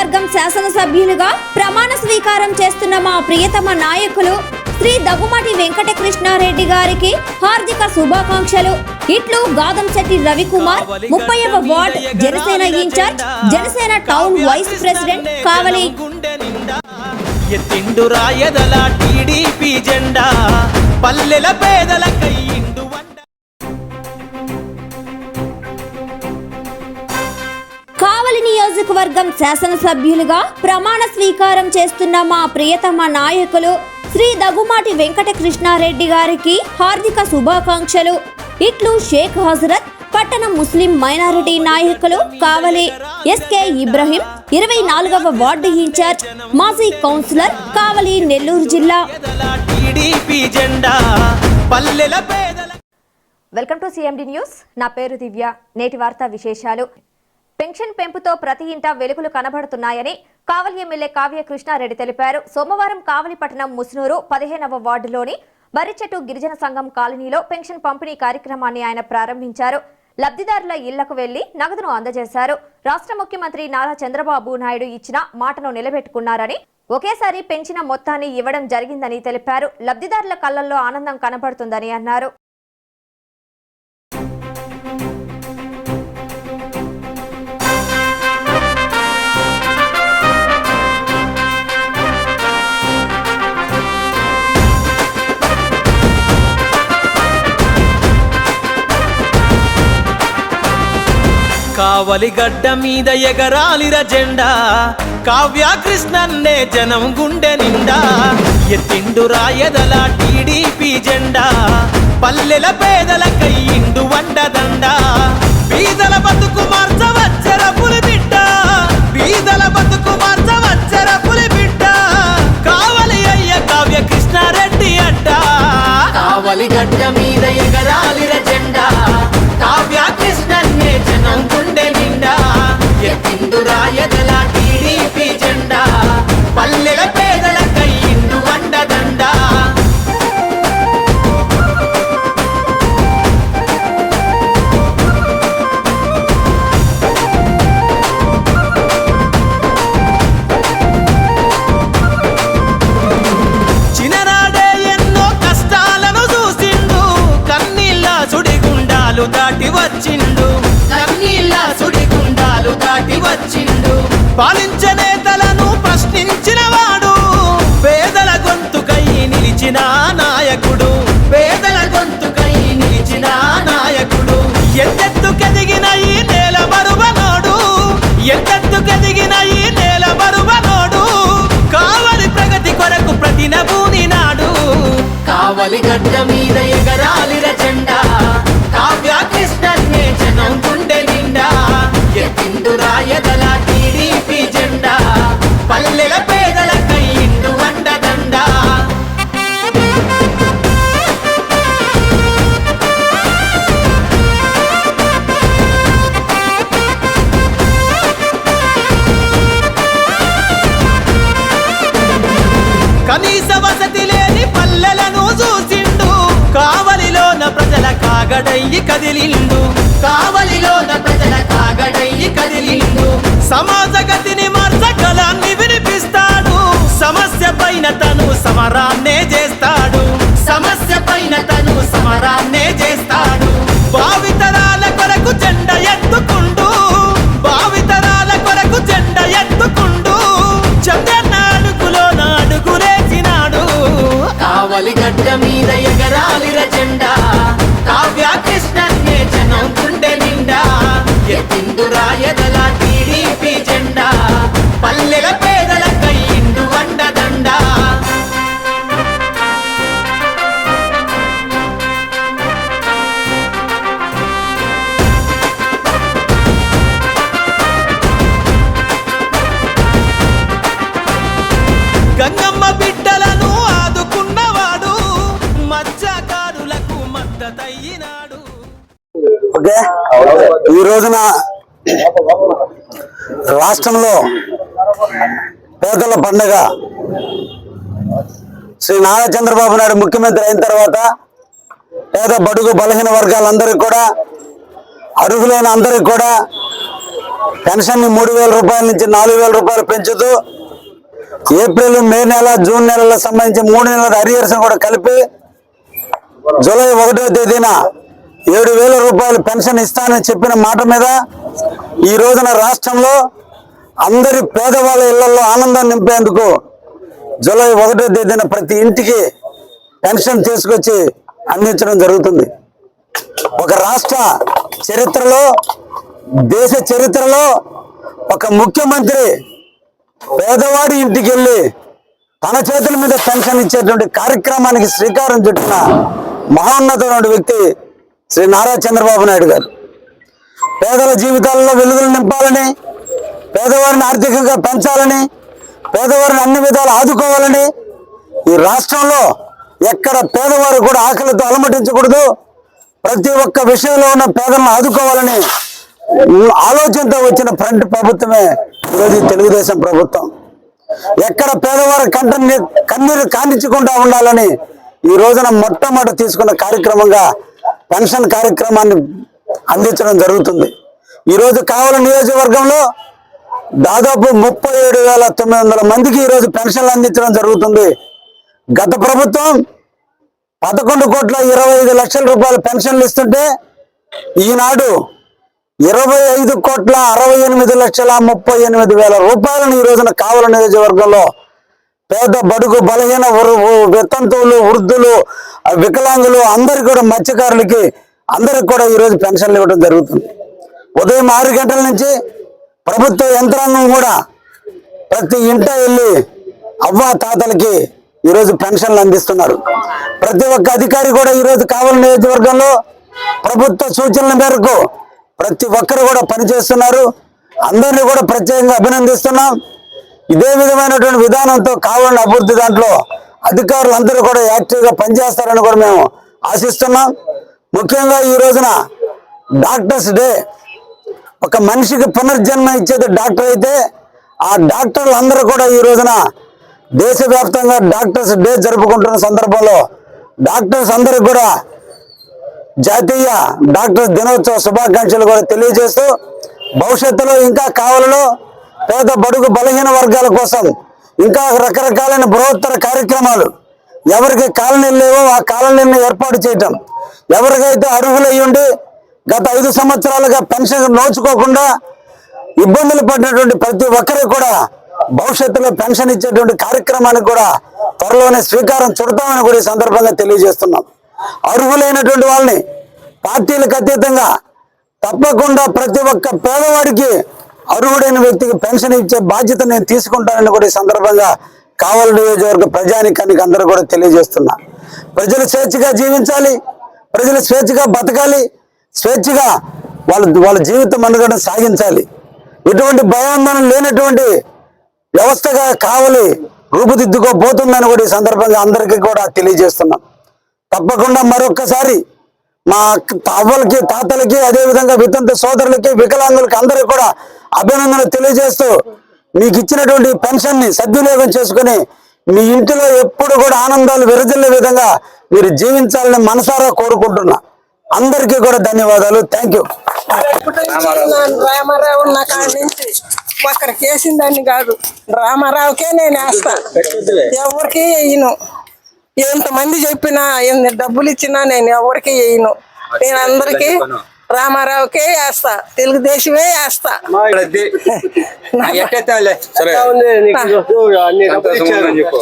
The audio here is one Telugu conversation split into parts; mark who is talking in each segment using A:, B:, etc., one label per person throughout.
A: నియోజకవర్గం శాసనసభ్యులుగా ప్రమాణ స్వీకారం చేస్తున్న మా ప్రియతమ నాయకులు శ్రీ దగ్గుమాటి వెంకట కృష్ణారెడ్డి గారికి హార్దిక శుభాకాంక్షలు. ఇట్లు గాదంశెట్టి రవికుమార్ ముప్పైవ ward Janasena incharge Janasena town vice president Kavali.
B: ఎత్తిండు రాయదల టీడీపీ జెండా పల్లెల పేదల కయ్యిండు
A: నియోజకవర్గం శాసనసభ్యులుగా ప్రమాణ స్వీకారం చేస్తున్న మా ప్రియతమ నాయకులు శ్రీ దగుమాటి వెంకట కృష్ణారెడ్డి గారికి హార్దిక శుభాకాంక్షలు. ఇట్లు షేక్ హజరత్ పట్టణ ముస్లిం మైనారిటీ నాయకులు కావలి ఎస్కే ఇబ్రహీం ఇరవై నాలుగవ వార్డు ఇన్ఛార్జ్ మాజీ కౌన్సిలర్ కావలి నెల్లూరు జిల్లా. Welcome to CMD news. నా పేరు దివ్య. నేటి వార్తా విశేషాలు. పెన్షన్ పెంపుతో ప్రతి ఇంట వెలుగులు కనబడుతున్నాయని కావలి ఎమ్మెల్యే కావ్య కృష్ణారెడ్డి తెలిపారు. సోమవారం కావలిపట్టణం ముసునూరు ముస్నూరు పదిహేనవ వార్డులోని బరిచెట్టు గిరిజన సంఘం కాలనీలో పెన్షన్ పంపిణీ కార్యక్రమాన్ని ఆయన ప్రారంభించారు. లబ్ధిదారుల ఇళ్ళకు వెళ్ళి నగదును అందజేశారు. రాష్ట్ర ముఖ్యమంత్రి నారా చంద్రబాబు నాయుడు ఇచ్చిన మాటను నిలబెట్టుకున్నారని ఒకేసారి పెంచిన మొత్తాన్ని ఇవ్వడం జరిగిందని తెలిపారు. లబ్ధిదారుల కళ్ళల్లో ఆనందం కనబడుతుందని అన్నారు.
B: కావలి గడ్డ మీద ఎగరాలిర జెండా. కావ్య కృష్ణన్నే జనం గుండె నిండా. ఎత్తిండు రాయదల టీడీపీ జెండా. పల్లెల పేదల కయ్యిండు వండదండా. సుడిగుండాలు దాటి వచ్చిండు. కన్నీళ్ళ సుడిగుండాలు దాటి వచ్చిండు. పాలించే నేతలను ప్రశ్నించిన వాడు. పేదల గొంతుకై నిలిచిన నాయకుడు. పేదల గొంతుకై నిలిచిన నాయకుడు. ఎంతెత్తుకెదిగిన ఈ నేల మరువనోడు ఎంతెత్తుకెదిగిన ఈ నేల మరువనోడు కావలి ప్రగతి కొరకు ప్రతినభూని నాడు. కావలి గడ్డ మీద ఎగరాలిర జెండా. ఎత్తిండు రాయదల టీడీపీ జెండా పల్లెల పేదల కయ్యిండు వండదండ కనీస వసతి లేని పల్లెలను చూసిండు కావలిలోన ప్రజల కాగడయ్యి కదిలిండు. కావలిలోన సమాజగతిని సమాజ గతిని మార్చగలాన్ని వినిపిస్తాడు. సమస్య పైన తను సమరాన్నే చేస్తాడు.
C: ఓకే ఈ రోజున రాష్ట్రంలో పేదల పండగ. శ్రీ నారా చంద్రబాబు నాయుడు ముఖ్యమంత్రి అయిన తర్వాత పేద బడుగు బలహీన వర్గాలందరికీ కూడా అర్హులైన అందరికి కూడా పెన్షన్ని మూడు వేల రూపాయల నుంచి నాలుగు వేల రూపాయలు పెంచుతూ ఏప్రిల్ మే నెల జూన్ నెలలకు సంబంధించి మూడు నెలల అరియర్స్ కూడా కలిపి జూలై ఒకటో తేదీన ఏడు వేల రూపాయలు పెన్షన్ ఇస్తానని చెప్పిన మాట మీద ఈ రోజున రాష్ట్రంలో అందరి పేదవాళ్ళ ఇళ్ళలో ఆనందం నింపేందుకు జూలై ఒకటో తేదీన ప్రతి ఇంటికి పెన్షన్ తీసుకొచ్చి అందించడం జరుగుతుంది. ఒక రాష్ట్ర చరిత్రలో దేశ చరిత్రలో ఒక ముఖ్యమంత్రి పేదవాడి ఇంటికి వెళ్ళి తన చేతుల మీద పెన్షన్ ఇచ్చేటువంటి కార్యక్రమానికి శ్రీకారం చుట్టిన మహోన్నతమైన వ్యక్తి శ్రీ నారా చంద్రబాబు నాయుడు గారు. పేదల జీవితాలలో వెలుగులు నింపాలని పేదవారిని ఆర్థికంగా పెంచాలని పేదవారిని అన్ని విధాలు ఆదుకోవాలని ఈ రాష్ట్రంలో ఎక్కడ పేదవారు కూడా ఆకలితో అలమటించకూడదు. ప్రతి ఒక్క విషయంలో ఉన్న పేదలను ఆదుకోవాలని ఆలోచనతో వచ్చిన ఫ్రంట్ ప్రభుత్వమే ఈరోజు తెలుగుదేశం ప్రభుత్వం. ఎక్కడ పేదవారి కంట కన్నీరు కానించకుండా ఉండాలని ఈ రోజున మొట్టమొదటి తీసుకున్న కార్యక్రమంగా పెన్షన్ కార్యక్రమాన్ని అందించడం జరుగుతుంది. ఈరోజు కావల నియోజకవర్గంలో దాదాపు ముప్పై ఏడు వేల తొమ్మిది వందల మందికి ఈరోజు పెన్షన్లు అందించడం జరుగుతుంది. గత ప్రభుత్వం పదకొండు కోట్ల ఇరవై ఐదు లక్షల రూపాయల పెన్షన్లు ఇస్తుంటే ఈనాడు ఇరవై ఐదు కోట్ల అరవై ఎనిమిది లక్షల ముప్పై ఎనిమిది వేల రూపాయలను ఈ రోజున కావల నియోజకవర్గంలో పేద బడుగు బలహీన వృ- వితంతువులు వృద్ధులు వికలాంగులు అందరికి కూడా మత్స్యకారులకి అందరికి కూడా ఈరోజు పెన్షన్లు ఇవ్వడం జరుగుతుంది. ఉదయం ఆరు గంటల నుంచి ప్రభుత్వ యంత్రాంగం కూడా ప్రతి ఇంట వెళ్ళి అవ్వ తాతలకి ఈరోజు పెన్షన్లు అందిస్తున్నారు. ప్రతి ఒక్క అధికారి కూడా ఈరోజు కావలి నియోజకవర్గంలో ప్రభుత్వ సూచనల మేరకు ప్రతి ఒక్కరు కూడా పనిచేస్తున్నారు. అందరినీ కూడా ప్రత్యేకంగా అభినందిస్తున్నాం. ఇదే విధమైనటువంటి విధానంతో కావాలని అభివృద్ధి దాంట్లో అధికారులు అందరూ కూడా యాక్టివ్గా పనిచేస్తారని కూడా మేము ఆశిస్తున్నాం. ముఖ్యంగా ఈ రోజున డాక్టర్స్ డే. ఒక మనిషికి పునర్జన్మ ఇచ్చేది డాక్టర్ అయితే ఆ డాక్టర్లు అందరూ కూడా ఈ రోజున దేశవ్యాప్తంగా డాక్టర్స్ డే జరుపుకుంటున్న సందర్భంలో డాక్టర్స్ అందరికి కూడా జాతీయ డాక్టర్స్ దినోత్సవ శుభాకాంక్షలు కూడా తెలియజేస్తూ భవిష్యత్తులో ఇంకా కావాలలో పేద బడుగు బలహీన వర్గాల కోసం ఇంకా రకరకాలైన బృహత్తర కార్యక్రమాలు. ఎవరికి కాలనీలు లేవో ఆ కాలనీలను ఏర్పాటు చేయటం. ఎవరికైతే అర్హులై ఉండి గత ఐదు సంవత్సరాలుగా పెన్షన్ నోచుకోకుండా ఇబ్బందులు పడినటువంటి ప్రతి ఒక్కరికి కూడా భవిష్యత్తులో పెన్షన్ ఇచ్చేటువంటి కార్యక్రమానికి కూడా త్వరలోనే స్వీకారం చుడతామని కూడా ఈ సందర్భంగా తెలియజేస్తున్నాం. అర్హులైనటువంటి వాళ్ళని పార్టీలకు అతీతంగా తప్పకుండా ప్రతి ఒక్క పేదవాడికి అర్హుడైన వ్యక్తికి పెన్షన్ ఇచ్చే బాధ్యత నేను తీసుకుంటానని కూడా ఈ సందర్భంగా కావలి నియోజకవర్గ ప్రజానికానికి అందరూ కూడా తెలియజేస్తున్నా. ప్రజలు స్వేచ్ఛగా జీవించాలి ప్రజలు స్వేచ్ఛగా బతకాలి స్వేచ్ఛగా వాళ్ళ వాళ్ళ జీవితం అందుకని సాగించాలి. ఎటువంటి భయాందోళన లేనటువంటి వ్యవస్థగా కావలి రూపుదిద్దుకోబోతుందని కూడా ఈ సందర్భంగా అందరికీ కూడా తెలియజేస్తున్నాం. తప్పకుండా మరొక్కసారి మా అవ్వలకి తాతలకి అదేవిధంగా వితంత సోదరులకి వికలాంగులకి అందరికీ కూడా అభినందనలు తెలియజేస్తూ మీకు ఇచ్చినటువంటి పెన్షన్ని సద్వినియోగం చేసుకుని మీ ఇంటిలో ఎప్పుడు కూడా ఆనందాలు విరజిల్లే విధంగా మీరు జీవించాలని మనసారా కోరుకుంటున్నా. అందరికీ కూడా ధన్యవాదాలు. థ్యాంక్ యూ
D: నన్ను రామారావు ఉన్న కాడి నుంచి ఒక్కరికి వేసిందని కాదు. రామారావుకే నేను వేస్తా. ఎవరికి వేయను. ఎంతమంది చెప్పినా ఎన్ని డబ్బులు ఇచ్చినా నేను ఎవరికి వేయను. నేను అందరికీ రామారావుకే వేస్తా తెలుగుదేశమే వేస్తా.
E: ఎట్టెత్తాలే సరే.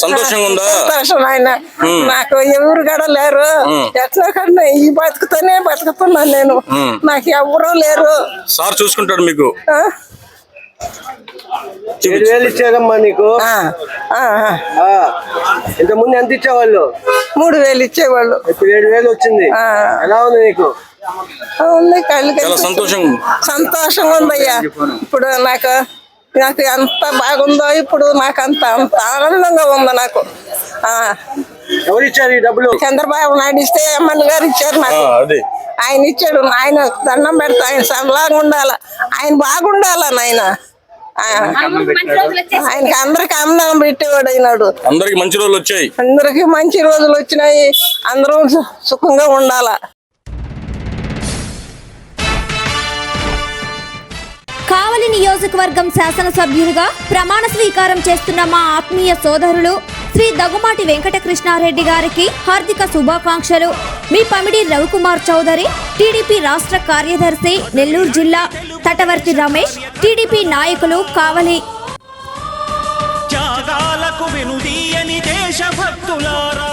E: సంతోషంగా ఉందా?
D: సంతోషం ఆయన. నాకు ఎవరు కూడా లేరు ఎట్లా కన్నా ఈ బతుకుతూనే బతుకుతున్నాను నేను. నాకు ఎవరు లేరు.
E: సార్ చూసుకుంటాడు మీకు.
D: ఆ?
F: ఏడు వేలు ఇచ్చారమ్మా నీకు?
D: ఆ, ఆ, ఆ.
F: ఆ, ఇంత ముందు ఎంత ఇచ్చేవాళ్ళు?
D: మూడు వేలు ఇచ్చేవాళ్ళు.
F: ఇప్పుడు ఏడు వేలు వచ్చింది. ఎలా ఉంది నీకు?
D: ఉంది. కళ్ళు.
E: సంతోషంగా ఉంది.
D: సంతోషంగా ఉందయ్యా. ఇప్పుడు నాకు నాకు ఎంత బాగుందో ఇప్పుడు నాకు అంత అంత ఆనందంగా ఉంది నాకు. చంద్రబాబు నాయుడు ఇస్తే ఎమ్మెల్యే గారు ఇచ్చారు నాకు.
E: అది.
D: ఆయన ఇచ్చాడు. ఆయన దండం పెడతా ఆయన సరళంగా ఉండాల. ఆయన బాగుండాల నాయన. ఆయనకి అందరికి అన్నం పెట్టేవాడు అయినాడు.
E: అందరికి మంచి రోజులు వచ్చాయి.
D: అందరికి మంచి రోజులు వచ్చినాయి. అందరూ సుఖంగా ఉండాల.
A: కావలి నియోజకవర్గం శాసనసభ్యునిగా ప్రమాణ స్వీకారం చేస్తున్న మా ఆత్మీయ సోదరులు శ్రీ దగుమాటి వెంకటకృష్ణారెడ్డి గారికి హార్దిక శుభాకాంక్షలు. మీ పమిడి రవికుమార్ చౌదరి టీడీపీ రాష్ట్ర కార్యదర్శి నెల్లూరు జిల్లా తటవర్తి రమేష్ టీడీపీ నాయకులు కావలి.
B: త్యాగాలకు వినుదీయని దేశభక్తులారా.